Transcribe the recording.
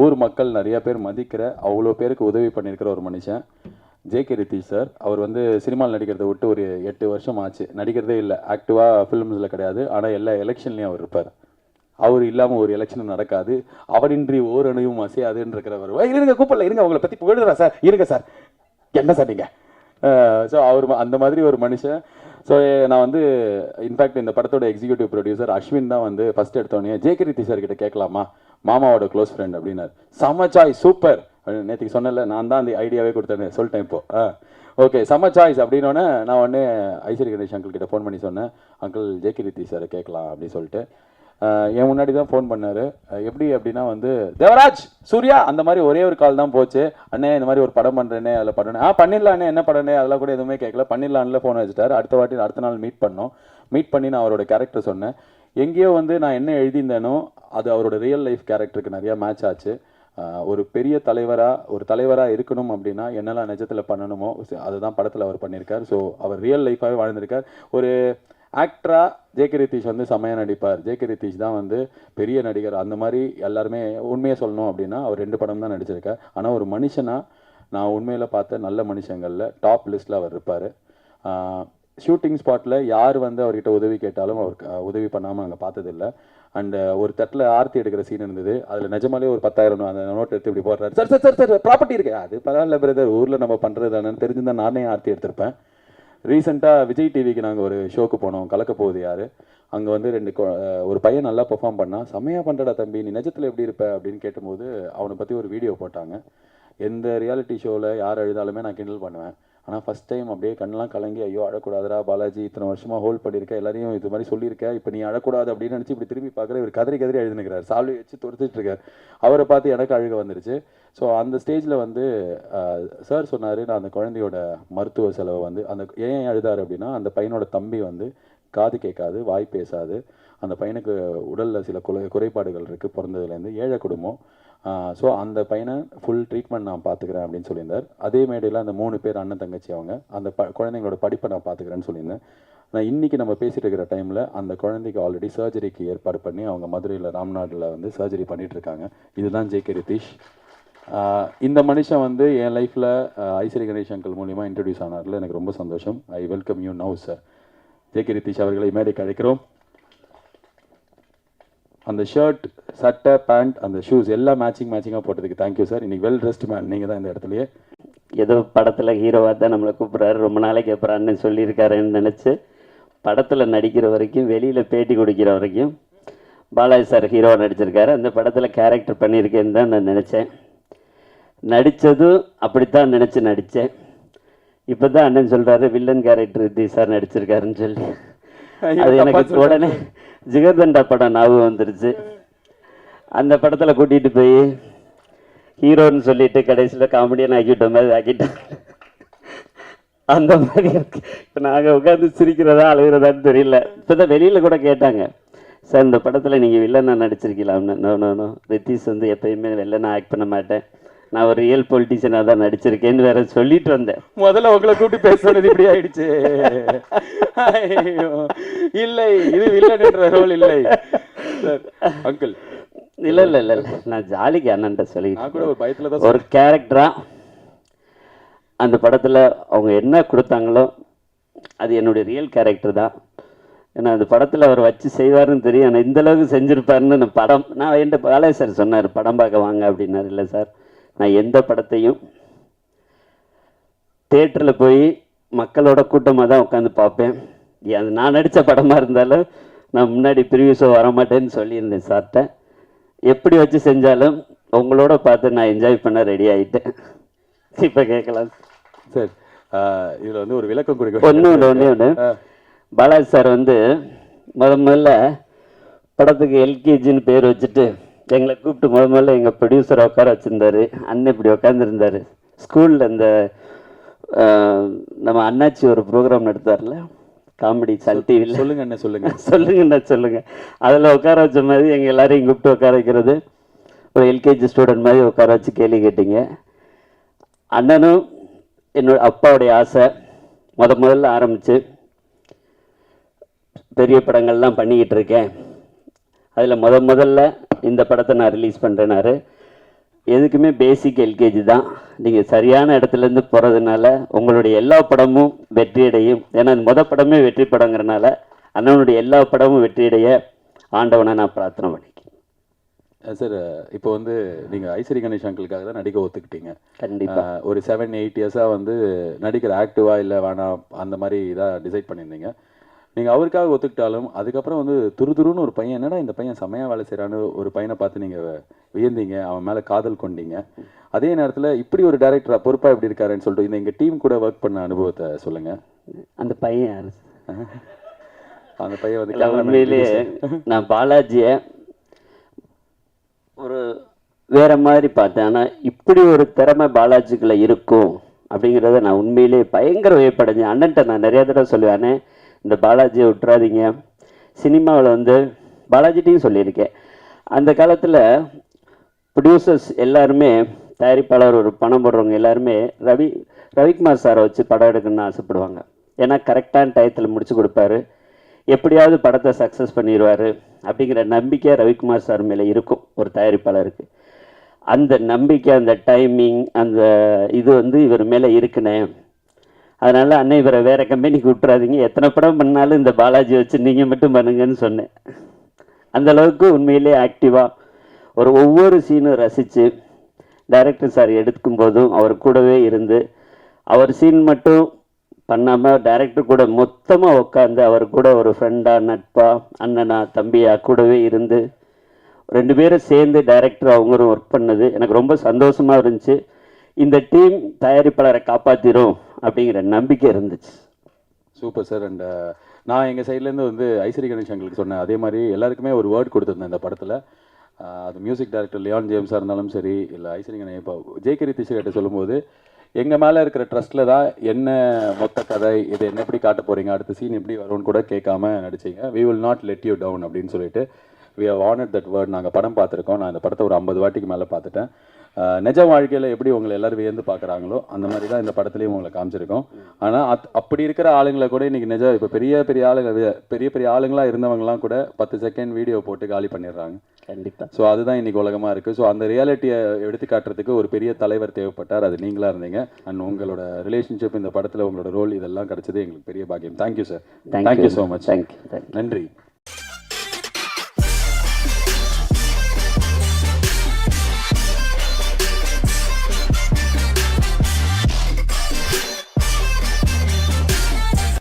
ஊர் மக்கள் நிறைய பேர் மதிக்கிற அவ்வளோ பேருக்கு உதவி பண்ணியிருக்கிற ஒரு மனுஷன் ஜேகே ரித்தீஷ் சார். அவர் வந்து சினிமாவில் நடிக்கிறதை விட்டு ஒரு எட்டு வருஷம் ஆச்சு. நடிக்கிறதே இல்லை. ஆக்டிவாக ஃபிலிம்ஸில் கிடையாது. ஆனால் எல்லா எலெக்ஷன்லேயும் அவர் இருப்பார். அவர் இல்லாமல் ஒரு எலெக்ஷனும் நடக்காது. அவரின்றி ஓரணையும் அசையாதுன்னு இருக்கிறவர் இருங்க கூப்பிடல. இருங்க அவங்கள பற்றி புகழுறா சார். இருங்க சார். என்ன சார் நீங்கள் ஸோ அவர் அந்த மாதிரி ஒரு மனுஷன். ஸோ நான் வந்து இன்ஃபேக்ட் இந்த படத்தோட எக்ஸிக்யூட்டிவ் ப்ரொடியூசர் அஸ்வின் தான் வந்து ஃபர்ஸ்ட் எடுத்தோடனே ஜேகிரித்தி சார் கிட்ட கேட்கலாமா? மாமாவோட க்ளோஸ் ஃப்ரெண்ட் அப்படின்னாரு. செம சாய்ஸ் சூப்பர் நேற்றுக்கு சொன்னல நான் தான் அந்த ஐடியாவே கொடுத்தேன் சொல்லிட்டேன் இப்போ. ஆ ஓகே செம சாய்ஸ் அப்படின்னோடனே நான் உடனே ஐஸ்வரி கணேஷ் அங்கிள் கிட்ட ஃபோன் பண்ணி சொன்னேன் அங்கிள் ஜேகே ரித்தி சாரை கேட்கலாம் அப்படின்னு சொல்லிட்டு. என் முன்னாடி தான் ஃபோன் பண்ணாரு. எப்படி அப்படின்னா வந்து தேவராஜ் சூர்யா அந்த மாதிரி ஒரே ஒரு கால் தான் போச்சு. அண்ணே இந்த மாதிரி ஒரு படம் பண்ணுறேனே அதில் பண்ணனே ஆ பண்ணிடலாண்ணே என்ன படனே அதெல்லாம் கூட எதுவுமே கேட்கல. பண்ணிடலான்ல ஃபோன் வச்சுட்டாரு. அடுத்த வாட்டி அடுத்த நாள் மீட் பண்ணோம். மீட் பண்ணி நான் அவரோட கேரக்டர் சொன்னேன். எங்கேயோ வந்து நான் என்ன எழுதியிருந்தேனோ அது அவரோட ரியல் லைஃப் கேரக்டருக்கு நிறைய மேட்ச் ஆச்சு. ஒரு பெரிய தலைவராக ஒரு தலைவராக இருக்கணும் அப்படின்னா என்னெல்லாம் நிஜத்தில் பண்ணணுமோ அதுதான் படத்தில் அவர் பண்ணியிருக்கார். ஸோ அவர் ரியல் லைஃபாகவே வாழ்ந்திருக்கார். ஒரு ஆக்டராக ஜேகே ரித்தீஷ் வந்து செம்மையாக நடிப்பார். ஜேகே ரித்தீஷ் தான் வந்து பெரிய நடிகர். அந்த மாதிரி எல்லாருமே உண்மையை சொல்லணும் அப்படின்னா அவர் ரெண்டு படம் தான் நடிச்சிருக்கார். ஆனால் ஒரு மனுஷனாக நான் உண்மையில் பார்த்த நல்ல மனுஷங்களில் டாப் லிஸ்ட்டில் அவர் இருப்பார். ஷூட்டிங் ஸ்பாட்டில் யார் வந்து அவர்கிட்ட உதவி கேட்டாலும் அவருக்கு உதவி பண்ணாமல் நாங்கள் பார்த்ததில்ல. அண்ட் ஒரு தட்டில் ஆர்த்தி எடுக்கிற சீன் இருந்தது. அதில் நிஜமாலே ஒரு பத்தாயிரம் அந்த நோட் எடுத்து இப்படி போடுறாரு. Sir sir sir sir property இருக்கு. அது பரவாயில்ல பிரதர் ஊரில் நம்ம பண்ணுறது தானே தெரிஞ்சிருந்தா நானே ஆர்த்தி எடுத்திருப்பேன். ரீசெண்டாக விஜய் டிவிக்கு நாங்கள் ஒரு ஷோக்கு போனோம். கலக்க போகுது யார்? அங்கே வந்து ரெண்டு ஒரு பையன் நல்லா பெர்ஃபார்ம் பண்ணால் செம்மையாக பண்ணுறடா தம்பி நீ நிஜத்தில் எப்படி இருப்ப? அப்படின்னு கேட்டபோது அவனை பற்றி ஒரு வீடியோ போட்டாங்க. எந்த ரியாலிட்டி ஷோவில் யார் எழுதாலுமே நான் கிண்டல் பண்ணுவேன். ஆனால் ஃபஸ்ட் டைம் அப்படியே கண்ணெலாம் கலங்கி ஐயோ அழக்கூடாதுடா பாலாஜி இத்தனை வருஷமாக ஹோல்ட் பண்ணியிருக்க எல்லாரையும் இது மாதிரி சொல்லியிருக்க இப்போ நீ அழக்கூடாது அப்படின்னு நினச்சி இப்படி திரும்பி பார்க்குற இவர் கதறி கதறி எழுதுனுக்கிறார். சால்வி வச்சு துரத்துட்டு இருக்கார். அவரை பார்த்து எனக்கு அழுக வந்துருச்சு. ஸோ அந்த ஸ்டேஜில் வந்து சார் சொன்னார் நான் அந்த குழந்தையோட மருத்துவ செலவை வந்து அந்த ஏன் அழுதார் அப்படின்னா அந்த பையனோட தம்பி வந்து காது கேட்காது வாய் பேசாது. அந்த பையனுக்கு உடலில் சில குறை குறைபாடுகள் இருக்குது பிறந்ததுலேருந்து ஏழை குடும்பம். ஸோ அந்த பையனை ஃபுல் ட்ரீட்மெண்ட் நான் பார்த்துக்கிறேன் அப்படின்னு சொல்லியிருந்தார். அதே மேடையில் அந்த மூணு பேர் அண்ணன் தங்கச்சி அவங்க அந்த ப குழந்தைங்களோட படிப்பை நான் பார்த்துக்கிறேன்னு சொல்லியிருந்தேன். நான் இன்றைக்கி நம்ம பேசிகிட்டு இருக்கிற டைமில் அந்த குழந்தைக்கு ஆல்ரெடி சர்ஜரிக்கு ஏற்பாடு பண்ணி அவங்க மதுரையில் ராம்நாட்டில் வந்து சர்ஜரி பண்ணிகிட்ருக்காங்க இதுதான் ஜே கே ரிதீஷ் இந்த மனுஷன் வந்து என் லைஃப்பில் ஐஸ்வரி கணேஷ் அங்கிள் மூலியமாக இன்ட்ரடியூஸ் ஆனார்ல எனக்கு ரொம்ப சந்தோஷம். I welcome you now sir JK Ritheesh அவர்களை மேடைக்கு அழைக்கிறோம். அந்த ஷர்ட் சட்டை பேண்ட் அந்த ஷூஸ் எல்லாம் மேட்சிங் மேட்சிங்காக போட்டதுக்கு தேங்க்யூ சார் இன்னைக்கு வெல் ட்ரெஸ்ட் மேன் நீங்கள் தான் இந்த இடத்துலயே. ஏதோ படத்தில் ஹீரோவாக தான் நம்மளை கூப்பிட்றாரு. ரொம்ப நாளைக்கு அப்புறம் அண்ணன் சொல்லியிருக்காருன்னு நினச்சி படத்தில் நடிக்கிற வரைக்கும் வெளியில் பேட்டி கொடுக்கிற வரைக்கும் பாலாஜி சார் ஹீரோவாக நடிச்சிருக்காரு. அந்த படத்தில் கேரக்டர் பண்ணியிருக்கேன்னு தான் நான் நினச்சேன். நடித்ததும் அப்படித்தான் நினச்சி நடித்தேன் இப்போ தான் அண்ணன் சொல்கிறாரு வில்லன் கேரக்டர் தி சார் நடிச்சிருக்காருன்னு சொல்லி. அது எனக்கு உடனே ஜிகர்தண்டா படம் ஞாபகம் வந்துருச்சு. அந்த படத்தில் கூட்டிகிட்டு போய் ஹீரோன்னு சொல்லிட்டு கடைசியில் காமெடியன் ஆக்கிவிட்ட மாதிரி ஆக்கிட்டாங்க அந்த மாதிரி இப்போ நாங்கள் உட்காந்து சிரிக்கிறதா அழுகிறதான்னு தெரியல. இப்போ தான் வெளியில் கூட கேட்டாங்க. சார் இந்த படத்தில் நீங்கள் வில்லனா நடிச்சிருக்கலாம்னு நோ நோ நோ ரித்தீஷ் வந்து எப்பயுமே வில்லனா ஆக்ட் பண்ண மாட்டேன். நான் ஒரு ரியல் பொலிட்டிஷியனாக தான் நடிச்சிருக்கேன்னு வேற சொல்லிட்டு வந்தேன். முதல்ல உங்களை கூப்பிட்டு பேசுறது இப்படி ஆயிடுச்சு. இல்லை இது வில்லன்ற ரோல் இல்லை. அங்கிள் இல்லை இல்லை இல்லை இல்லை. நான் ஜாலிக்கு அண்ணன்ட்ட கூட ஒரு பயத்துல தான் ஒரு கேரக்டரா அந்த படத்தில் அவங்க என்ன கொடுத்தாங்களோ அது என்னுடைய ரியல் கேரக்டர் தான். ஏன்னா அந்த படத்தில் அவர் வச்சு செய்வாருன்னு தெரியும். ஆனால் இந்த அளவுக்கு செஞ்சுருப்பாருன்னு படம் நான் என்கிட்ட பாலாஜி சார் சொன்னார் படம் பார்க்க வாங்க அப்படின்னாரு. இல்லை சார் நான் எந்த படத்தையும் தேட்டரில் போய் மக்களோட கூட்டமாக தான் உட்காந்து பார்ப்பேன். அது நான் நடித்த படமாக இருந்தாலும் நான் முன்னாடி ப்ரிவியூ ஷோ வரமாட்டேன்னு சொல்லியிருந்தேன் சார்கிட்ட எப்படி வச்சு செஞ்சாலும் உங்களோட பார்த்து நான் என்ஜாய் பண்ண ரெடி ஆகிட்டேன் இப்போ கேட்கலாம். சார். இதுல வந்து ஒரு விளக்கம் கொடுக்க ஒன்று ஒன்று ஒன்று ஒன்று பாலாஜி சார் வந்து முத முதல்ல படத்துக்கு எல்கேஜின்னு பேர் வச்சுட்டு எங்களை கூப்பிட்டு முத முதல்ல எங்கள் ப்ரொடியூசரை உட்கார வச்சுருந்தாரு. அண்ணன் இப்படி உட்காந்துருந்தாரு ஸ்கூலில் இந்த நம்ம அண்ணாச்சி ஒரு ப்ரோக்ராம் நடத்தார்ல காமெடி சன் டிவியில் சொல்லுங்க என்ன சொல்லுங்க. சொல்லுங்கண்ணா சொல்லுங்க. அதில் உட்கார வச்ச மாதிரி எங்கள் எல்லாரையும் கூப்பிட்டு உட்கார வைக்கிறது. ஒரு எல்கேஜி ஸ்டூடெண்ட் மாதிரி உட்கார வச்சு கேள்வி கேட்டீங்க. அண்ணனும் என்னோட அப்பாவுடைய ஆசை முத முதல்ல ஆரம்பித்து பெரிய படங்கள்லாம் பண்ணிக்கிட்டு இருக்கேன். அதில் முத முதல்ல இந்த படத்தை நான் ரிலீஸ் பண்ணுறேனாரு எதுக்குமே பேசிக் எல்கேஜி தான். நீங்கள் சரியான இடத்துலேருந்து போகிறதுனால உங்களுடைய எல்லா படமும் வெற்றியடையும் ஏன்னா முத படமே வெற்றி படங்கிறனால அண்ணனுடைய எல்லா படமும் வெற்றியடைய ஆண்டவனை நான் பிரார்த்தனை பண்ணிக்கிறேன். சார் இப்போ வந்து நீங்கள் ஐஸ்வரி கணேஷ் அங்கிளுக்காக தான் நடிக்க ஒத்துக்கிட்டீங்க. கண்டிப்பாக ஒரு செவன் எயிட் இயர்ஸாக வந்து நடிக்கிற ஆக்டிவா இல்லை வேணாம் அந்த மாதிரி இதாக டிசைட் பண்ணியிருந்தீங்க. நீங்கள் அவருக்காக ஒத்துக்கிட்டாலும் அதுக்கப்புறம் வந்து துரு துருன்னு ஒரு பையன் என்னடா இந்த பையன் செமையாக வேலை செய்கிறான்னு ஒரு பையனை பார்த்து நீங்கள் வியந்தீங்க அவன் மேலே காதல் கொண்டீங்க. அதே நேரத்தில் இப்படி ஒரு டேரக்டரா பொறுப்பாக எப்படி இருக்காருன்னு சொல்லிட்டு இந்த எங்கள் டீம் கூட ஒர்க் பண்ண அனுபவத்தை சொல்லுங்கள் அந்த பையன் யாரு? அந்த பையன் வந்து உண்மையிலேயே நான் பாலாஜியை ஒரு வேற மாதிரி பார்த்தேன். ஆனால் இப்படி ஒரு திறமை பாலாஜிக்குள்ள இருக்கும் அப்படிங்கிறத நான் உண்மையிலேயே பயங்கர வியப்படைஞ்சேன். அண்ணன்ட்ட நான் நிறைய தடவை சொல்லுவேனே இந்த பாலாஜியை விட்டுறாதீங்க. சினிமாவில் வந்து பாலாஜிட்டையும் சொல்லியிருக்கேன். அந்த காலத்தில் ப்ரொடியூசர்ஸ் எல்லாருமே தயாரிப்பாளர் ஒரு பணம் போடுறவங்க எல்லாருமே ரவி ரவிக்குமார் சாரை வச்சு படம் எடுக்கணும்னு ஆசைப்படுவாங்க. ஏன்னா கரெக்டான டயத்தில் முடிச்சு கொடுப்பாரு. எப்படியாவது படத்தை சக்ஸஸ் பண்ணிடுவார் அப்படிங்கிற நம்பிக்கை ரவிக்குமார் சார் மேலே இருக்கும் ஒரு தயாரிப்பாளருக்கு. அந்த நம்பிக்கை அந்த டைமிங் அந்த இது வந்து இவர் மேலே இருக்குனே அதனால் அண்ணன் இவரை வேறு கம்பெனிக்கு விட்டுறாதீங்க. எத்தனை படம் பண்ணாலும் இந்த பாலாஜி வச்சு நீங்கள் மட்டும் பண்ணுங்கன்னு சொன்னேன். அந்தளவுக்கு உண்மையிலே ஆக்டிவாக ஒரு ஒவ்வொரு சீனும் ரசித்து டைரக்டர் சார் எடுக்கும் போதும் அவர் கூடவே இருந்து அவர் சீன் மட்டும் பண்ணாமல் டைரக்டர் கூட மொத்தமாக உட்காந்து அவர் கூட ஒரு ஃப்ரெண்டாக நட்பா அண்ணனா தம்பியா கூடவே இருந்து ரெண்டு பேரும் சேர்ந்து டைரக்டர் அவங்களும் ஒர்க் பண்ணது. எனக்கு ரொம்ப சந்தோஷமாக இருந்துச்சு. இந்த டீம் தயாரிப்பாளரை காப்பாற்றிடும் அப்படிங்கிற நம்பிக்கை இருந்துச்சு. சூப்பர் சார் அண்ட் நான் எங்கள் சைட்லேருந்து வந்து ஐஸ்வரி கணேஷ் எங்களுக்கு சொன்னேன். அதே மாதிரி எல்லாருக்குமே ஒரு வேர்ட் கொடுத்துருந்தேன் இந்த படத்தில். Uh, அது மியூசிக் டைரக்டர் லியான் ஜேம்ஸாக இருந்தாலும் சரி இல்லை ஐஸ்வரி கணேஷ் இப்போ ஜேகே ரித்திஷ் சொல்லும்போது எங்கள் மேலே இருக்கிற ட்ரஸ்ட்டில் தான் என்ன மொத்த கதை இது என்ன எப்படி காட்ட போகிறீங்க அடுத்த சீன் எப்படி வரும்னு கூட கேட்காம நடிச்சீங்க. We will not let you down அப்படின்னு சொல்லிட்டு we have honoured that word நாங்கள் படம் பார்த்துருக்கோம். நான் இந்த படத்தை ஒரு ஐம்பது வாட்டிக்கு மேலே பார்த்துட்டேன். நிஜ வாழ்க்கையில் எப்படி உங்களை எல்லாரும் வியந்து பார்க்குறாங்களோ அந்த மாதிரி தான் இந்த படத்துலையும் உங்களை காமிச்சிருக்கோம். ஆனால் அத் அப்படி இருக்கிற ஆளுங்களை கூட இன்னைக்கு நிஜ இப்போ பெரிய பெரிய ஆளுங்க பெரிய பெரிய ஆளுங்களா இருந்தவங்கலாம் கூட பத்து செகண்ட் வீடியோ போட்டு காலி பண்ணிடுறாங்க. கண்டிப்பா. ஸோ அதுதான் இன்னைக்கு உலகமாக இருக்குது ஸோ அந்த ரியாலிட்டியை எடுத்து காட்டுறதுக்கு ஒரு பெரிய தலைவர் தேவைப்பட்டார். அது நீங்களா இருந்தீங்க. அண்ட் உங்களோட ரிலேஷன்ஷிப் இந்த படத்தில் உங்களோட ரோல் இதெல்லாம் கிடைச்சது எங்களுக்கு பெரிய பாக்கியம். Thank you sir thank you so much thank you நன்றி.